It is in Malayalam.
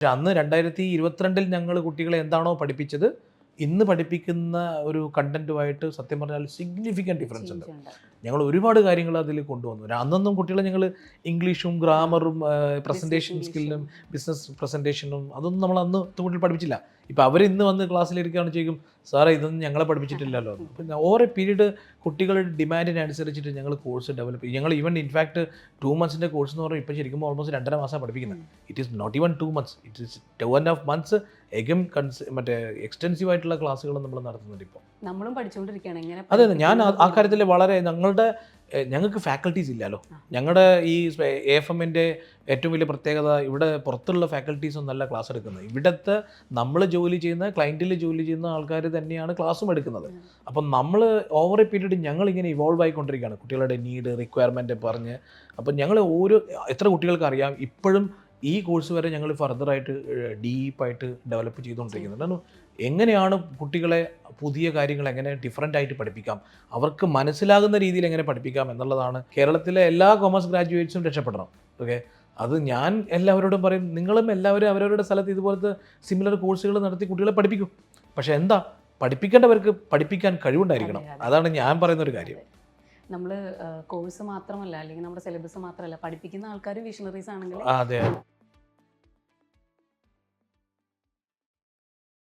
അന്ന് രണ്ടായിരത്തി ഇരുപത്തിരണ്ടിൽ ഞങ്ങൾ കുട്ടികളെ എന്താണോ പഠിപ്പിച്ചത് ഇന്ന് പഠിപ്പിക്കുന്ന ഒരു കണ്ടന്റുമായിട്ട് സത്യം പറഞ്ഞാൽ സിഗ്നിഫിക്കന്റ് ഡിഫറൻസ് ഉണ്ട്. ഞങ്ങൾ ഒരുപാട് കാര്യങ്ങൾ അതിൽ കൊണ്ടുവന്നു. അന്നൊന്നും കുട്ടികളെ ഞങ്ങൾ ഇംഗ്ലീഷും ഗ്രാമറും പ്രസന്റേഷൻ സ്കില്ലും ബിസിനസ് പ്രസന്റേഷനും അതൊന്നും നമ്മൾ അന്ന് കുട്ടികൾ പഠിപ്പിച്ചില്ല. ഇപ്പോൾ അവർ ഇന്ന് വന്ന് ക്ലാസ്സിലിരിക്കുകയാണ് ചെയ്യും സാറേ ഇതൊന്നും ഞങ്ങളെ പഠിപ്പിച്ചിട്ടില്ലല്ലോ. അപ്പം ഓരോ പീരീഡ് കുട്ടികളുടെ ഡിമാൻഡിനനുസരിച്ചിട്ട് ഞങ്ങൾ കോഴ്സ് ഡെവലപ്പ് ചെയ്യും. ഞങ്ങൾ ഈവൻ ഇൻഫാക്ട് ടു മന്ത്സിന്റെ കോഴ്സ് എന്ന് പറഞ്ഞാൽ ഇപ്പം ശരിക്കും ഓൾമോസ്റ്റ് രണ്ടര മാസമാണ് പഠിപ്പിക്കുന്നത്. It is not even two months it is two and half months എഗം കൺസ് മറ്റേ എക്സ്റ്റെൻസീവ് ആയിട്ടുള്ള ക്ലാസ്സുകൾ നമ്മൾ നടത്തുന്നുണ്ട് ഇപ്പോൾ നമ്മളും പഠിച്ചുകൊണ്ടിരിക്കുകയാണ് അതെ ഞാൻ ആ- കാര്യത്തിൽ വളരെ ഞങ്ങളുടെ ഞങ്ങൾക്ക് ഫാക്കൽറ്റീസ് ഇല്ലല്ലോ. ഞങ്ങളുടെ ഈ എ എഫ് എമ്മിന്റെ ഏറ്റവും വലിയ പ്രത്യേകത ഇവിടെ പുറത്തുള്ള ഫാക്കൽറ്റീസ് ഒന്നല്ല ക്ലാസ് എടുക്കുന്നത്. ഇവിടുത്തെ നമ്മൾ ജോലി ചെയ്യുന്ന ക്ലയന്റിൽ ജോലി ചെയ്യുന്ന ആൾക്കാർ തന്നെയാണ് ക്ലാസ്സും എടുക്കുന്നത്. അപ്പം നമ്മൾ ഓവർ എ പീരീഡ് ഞങ്ങൾ ഇങ്ങനെ ഇവോൾവ് ആയിക്കൊണ്ടിരിക്കുകയാണ്. കുട്ടികളുടെ നീഡ് റിക്വയർമെന്റ് പറഞ്ഞ്. അപ്പം ഞങ്ങൾ ഓരോ എത്ര കുട്ടികൾക്ക് അറിയാം? ഇപ്പോഴും ഈ കോഴ്സ് വരെ ഞങ്ങൾ ഫർദറായിട്ട് ഡീപ്പായിട്ട് ഡെവലപ്പ് ചെയ്തുകൊണ്ടിരിക്കുന്നുണ്ട്. എങ്ങനെയാണ് കുട്ടികളെ പുതിയ കാര്യങ്ങൾ എങ്ങനെ ഡിഫറെന്റ് ആയിട്ട് പഠിപ്പിക്കാം? അവർക്ക് മനസ്സിലാകുന്ന രീതിയിൽ എങ്ങനെ പഠിപ്പിക്കാം എന്നുള്ളതാണ് കേരളത്തിലെ എല്ലാ കോമേഴ്സ് ഗ്രാജുവേറ്റ്സും രക്ഷപ്പെടണം. ഓക്കെ അത് ഞാൻ എല്ലാവരോടും പറയും നിങ്ങളും എല്ലാവരും അവരവരുടെ സ്ഥലത്ത് ഇതുപോലത്തെ സിമിലർ കോഴ്സുകൾ നടത്തി കുട്ടികളെ പഠിപ്പിക്കും. പക്ഷേ എന്താ? പഠിപ്പിക്കേണ്ടവർക്ക് പഠിപ്പിക്കാൻ കഴിവുണ്ടായിരിക്കണം. അതെ, അതെ. അതാണ് ഞാൻ പറയുന്ന ഒരു കാര്യം നമ്മൾ കോഴ്സ് മാത്രമല്ല അല്ലെങ്കിൽ നമ്മുടെ സിലബസ് മാത്രമല്ല പഠിപ്പിക്കുന്ന ആൾക്കാർ വിഷണറീസ് ആണെങ്കിൽ അതെ.